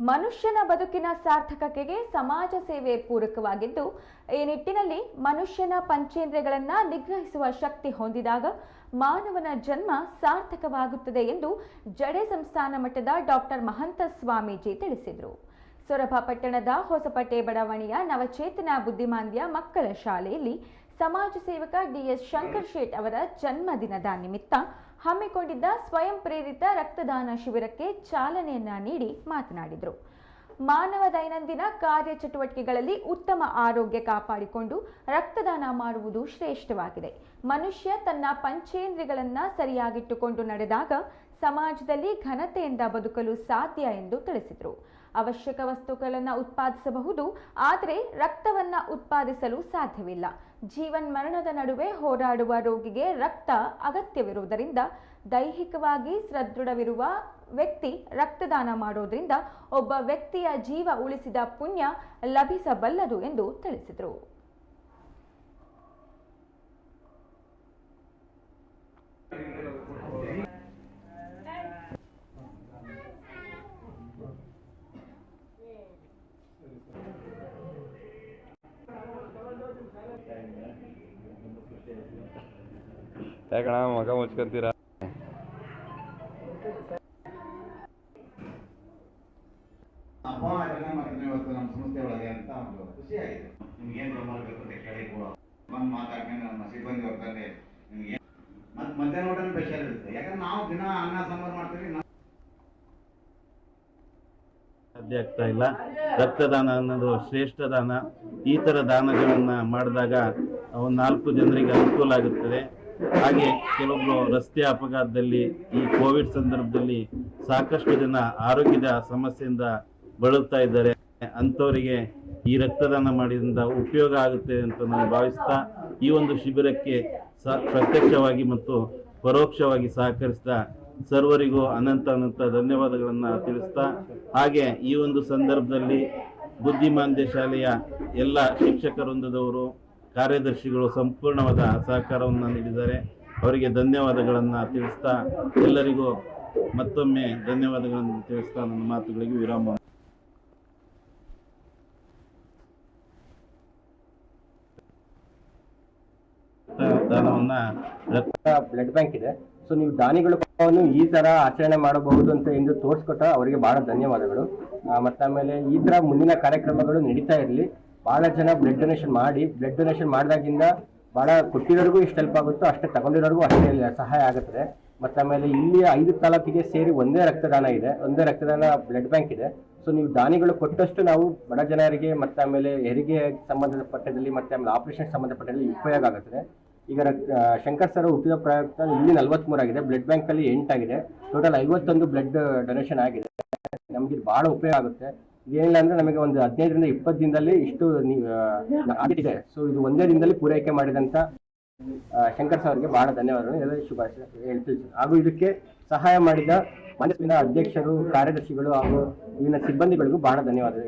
ಮನುಷ್ಯನ ಬದುಕಿನ ಸಾರ್ಥಕತೆಗೆ ಸಮಾಜ ಸೇವೆ ಪೂರಕವಾಗಿದ್ದು, ಈ ನಿಟ್ಟಿನಲ್ಲಿ ಮನುಷ್ಯನ ಪಂಚೇಂದ್ರಿಯಗಳನ್ನ ನಿಗ್ರಹಿಸುವ ಶಕ್ತಿ ಹೊಂದಿದಾಗ ಮಾನವನ ಜನ್ಮ ಸಾರ್ಥಕವಾಗುತ್ತದೆ ಎಂದು ಜಡೆ ಸಂಸ್ಥಾನ ಮಠದ ಡಾಕ್ಟರ್ ಮಹಂತ ಸ್ವಾಮೀಜಿ ತಿಳಿಸಿದರು. ಸೊರಬ ಪಟ್ಟಣದ ಹೊಸಪಟ್ಟೆ ಬಡಾವಣೆಯ ನವಚೇತನ ಬುದ್ಧಿಮಾಂದ್ಯ ಮಕ್ಕಳ ಶಾಲೆಯಲ್ಲಿ ಸಮಾಜ ಸೇವಕ ಡಿಎಸ್ ಶಂಕರ್ ಶೇಟ್ ಅವರ ಜನ್ಮದಿನದ ನಿಮಿತ್ತ ಹಮ್ಮಿಕೊಂಡಿದ್ದ ಸ್ವಯಂ ಪ್ರೇರಿತ ರಕ್ತದಾನ ಶಿಬಿರಕ್ಕೆ ಚಾಲನೆಯನ್ನ ನೀಡಿ ಮಾತನಾಡಿದರು. ಮಾನವ ದೈನಂದಿನ ಕಾರ್ಯಚಟುವಟಿಕೆಗಳಲ್ಲಿ ಉತ್ತಮ ಆರೋಗ್ಯ ಕಾಪಾಡಿಕೊಂಡು ರಕ್ತದಾನ ಮಾಡುವುದು ಶ್ರೇಷ್ಠವಾಗಿದೆ. ಮನುಷ್ಯ ತನ್ನ ಪಂಚೇಂದ್ರಿಯಗಳನ್ನು ಸರಿಯಾಗಿಟ್ಟುಕೊಂಡು ನಡೆದಾಗ ಸಮಾಜದಲ್ಲಿ ಘನತೆಯಿಂದ ಬದುಕಲು ಸಾಧ್ಯ ಎಂದು ತಿಳಿಸಿದರು. ಅವಶ್ಯಕ ವಸ್ತುಗಳನ್ನು ಉತ್ಪಾದಿಸಬಹುದು, ಆದರೆ ರಕ್ತವನ್ನ ಉತ್ಪಾದಿಸಲು ಸಾಧ್ಯವಿಲ್ಲ. ಜೀವನ್ ಮರಣದ ನಡುವೆ ಹೋರಾಡುವ ರೋಗಿಗೆ ರಕ್ತ ಅಗತ್ಯವಿರುವುದರಿಂದ, ದೈಹಿಕವಾಗಿ ಸದೃಢವಿರುವ ವ್ಯಕ್ತಿ ರಕ್ತದಾನ ಮಾಡೋದ್ರಿಂದ ಒಬ್ಬ ವ್ಯಕ್ತಿಯ ಜೀವ ಉಳಿಸಿದ ಪುಣ್ಯ ಲಭಿಸಬಲ್ಲದು ಎಂದು ತಿಳಿಸಿದರು. ಯಾಕಣ ಮಗ ಮುಚ್ಕೊಂತೀರಾ? ಇವತ್ತು ನಮ್ಮ ಸಂಸ್ಥೆ ಮಧ್ಯಾಹ್ನ ಊಟ ಸ್ಪೆಷಲ್ ಇರುತ್ತೆ. ಯಾಕಂದ್ರೆ ನಾವು ದಿನ ಅನ್ನ, ಸಾಂಬಾರು ಮಾಡ್ತೀವಿ ನಾವು ಸಾಧ್ಯ ಆಗ್ತಾ ಇಲ್ಲ. ರಕ್ತದಾನ ಅನ್ನೋದು ಶ್ರೇಷ್ಠ ದಾನ. ಈ ಥರ ದಾನಗಳನ್ನು ಮಾಡಿದಾಗ ಒಂದು ನಾಲ್ಕು ಜನರಿಗೆ ಅನುಕೂಲ ಆಗುತ್ತದೆ. ಹಾಗೆ ಕೆಲವೊಬ್ಬರು ರಸ್ತೆ ಅಪಘಾತದಲ್ಲಿ ಈ ಕೋವಿಡ್ ಸಂದರ್ಭದಲ್ಲಿ ಸಾಕಷ್ಟು ಜನ ಆರೋಗ್ಯದ ಸಮಸ್ಯೆಯಿಂದ ಬಳಲ್ತಾ ಇದ್ದಾರೆ. ಅಂಥವರಿಗೆ ಈ ರಕ್ತದಾನ ಮಾಡಿದ್ರಿಂದ ಉಪಯೋಗ ಆಗುತ್ತೆ ಅಂತ ನಾನು ಭಾವಿಸ್ತಾ ಈ ಒಂದು ಶಿಬಿರಕ್ಕೆ ಸ ಪ್ರತ್ಯಕ್ಷವಾಗಿ ಮತ್ತು ಪರೋಕ್ಷವಾಗಿ ಸಹಕರಿಸಿದ ಸರ್ವರಿಗೂ ಅನಂತ ಅನಂತ ಧನ್ಯವಾದಗಳನ್ನು ತಿಳಿಸ್ತಾ, ಹಾಗೆ ಈ ಒಂದು ಸಂದರ್ಭದಲ್ಲಿ ಬುದ್ಧಿಮಾಂದ್ಯ ಶಾಲೆಯ ಎಲ್ಲ ಶಿಕ್ಷಕ ವೃಂದದವರು ಕಾರ್ಯದರ್ಶಿಗಳು ಸಂಪೂರ್ಣವಾದ ಸಹಕಾರವನ್ನು ನೀಡಿದ್ದಾರೆ. ಅವರಿಗೆ ಧನ್ಯವಾದಗಳನ್ನು ತಿಳಿಸ್ತಾ, ಎಲ್ಲರಿಗೂ ಮತ್ತೊಮ್ಮೆ ಧನ್ಯವಾದಗಳನ್ನು ತಿಳಿಸ್ತಾ ನನ್ನ ಮಾತುಗಳಿಗೆ ವಿರಾಮ ದಾನವನ್ನ ಬ್ಲಡ್ ಬ್ಯಾಂಕ್ ಇದೆ. ಸೊ ನೀವು ದಾನಿಗಳು ಈ ತರ ಆಚರಣೆ ಮಾಡಬಹುದು ಅಂತ ಎಂದು ತೋರಿಸ್ಕೊಟ್ಟ ಅವರಿಗೆ ಬಹಳ ಧನ್ಯವಾದಗಳು. ಮತ್ತೆ ಆಮೇಲೆ ಈ ತರ ಮುಂದಿನ ಕಾರ್ಯಕ್ರಮಗಳು ನಡೀತಾ ಇರಲಿ. ಬಹಳ ಜನ ಬ್ಲಡ್ ಡೊನೇಷನ್ ಮಾಡಿ ಬ್ಲಡ್ ಡೊನೇಷನ್ ಮಾಡಿದಾಗಿಂದ ಬಹಳ ಕೊಟ್ಟಿರೋರಿಗೂ ಇಷ್ಟು ಹೆಲ್ಪ್ ಆಗುತ್ತೋ, ಅಷ್ಟೇ ತಗೊಂಡಿರೋರ್ಗೂ ಅಷ್ಟೇ ಸಹಾಯ ಆಗುತ್ತದೆ ಮತ್ತೆ ಆಮೇಲೆ ಇಲ್ಲಿ ಐದು ತಾಲೂಕಿಗೆ ಸೇರಿ ಒಂದೇ ರಕ್ತದಾನ ಇದೆ, ಒಂದೇ ರಕ್ತದಾನ ಬ್ಲಡ್ ಬ್ಯಾಂಕ್ ಇದೆ. ಸೊ ನೀವು ದಾನಿಗಳು ಕೊಟ್ಟಷ್ಟು ನಾವು ಬಡ ಜನರಿಗೆ ಮತ್ತೆ ಆಮೇಲೆ ಹೆರಿಗೆ ಸಂಬಂಧಪಟ್ಟದಲ್ಲಿ ಮತ್ತೆ ಆಮೇಲೆ ಆಪರೇಷನ್ ಸಂಬಂಧಪಟ್ಟಲ್ಲಿ ಉಪಯೋಗ ಆಗುತ್ತದೆ ಈಗ ಶಂಕರ್ ಸರ್ ಹುಟ್ಟಿದ ಪ್ರಯುಕ್ತ ಇಲ್ಲಿ ನಲವತ್ಮೂರು ಆಗಿದೆ. ಬ್ಲಡ್ ಬ್ಯಾಂಕ್ ಅಲ್ಲಿ ಎಂಟಾಗಿದೆ ಟೋಟಲ್ ಐವತ್ತೊಂದು ಬ್ಲಡ್ ಡೊನೇಷನ್ ಆಗಿದೆ. ನಮ್ಗೆ ಇದು ಬಹಳ ಉಪಯೋಗ ಆಗುತ್ತೆ. ಏನಿಲ್ಲ ಅಂದ್ರೆ ನಮಗೆ ಒಂದು ಹದಿನೈದರಿಂದ ಇಪ್ಪತ್ತು ದಿನದಲ್ಲಿ ಇಷ್ಟು ಆಗಿದೆ ಸೊ ಇದು. ಒಂದೇ ದಿನದಲ್ಲಿ ಪೂರೈಕೆ ಮಾಡಿದಂತ ಆ, ಶಂಕರ್ ಸರ್ ಅವರಿಗೆ ಬಹಳ ಧನ್ಯವಾದಗಳು. ಎಲ್ಲ ಶುಭಾಶಯ ಹೇಳ್ತೀವಿ ಹಾಗೂ ಇದಕ್ಕೆ ಸಹಾಯ ಮಾಡಿದ ಮನಸ್ಸಿನ ಅಧ್ಯಕ್ಷರು ಕಾರ್ಯದರ್ಶಿಗಳು ಹಾಗೂ ಇಲ್ಲಿನ ಸಿಬ್ಬಂದಿಗಳಿಗೂ ಬಹಳ ಧನ್ಯವಾದಗಳು.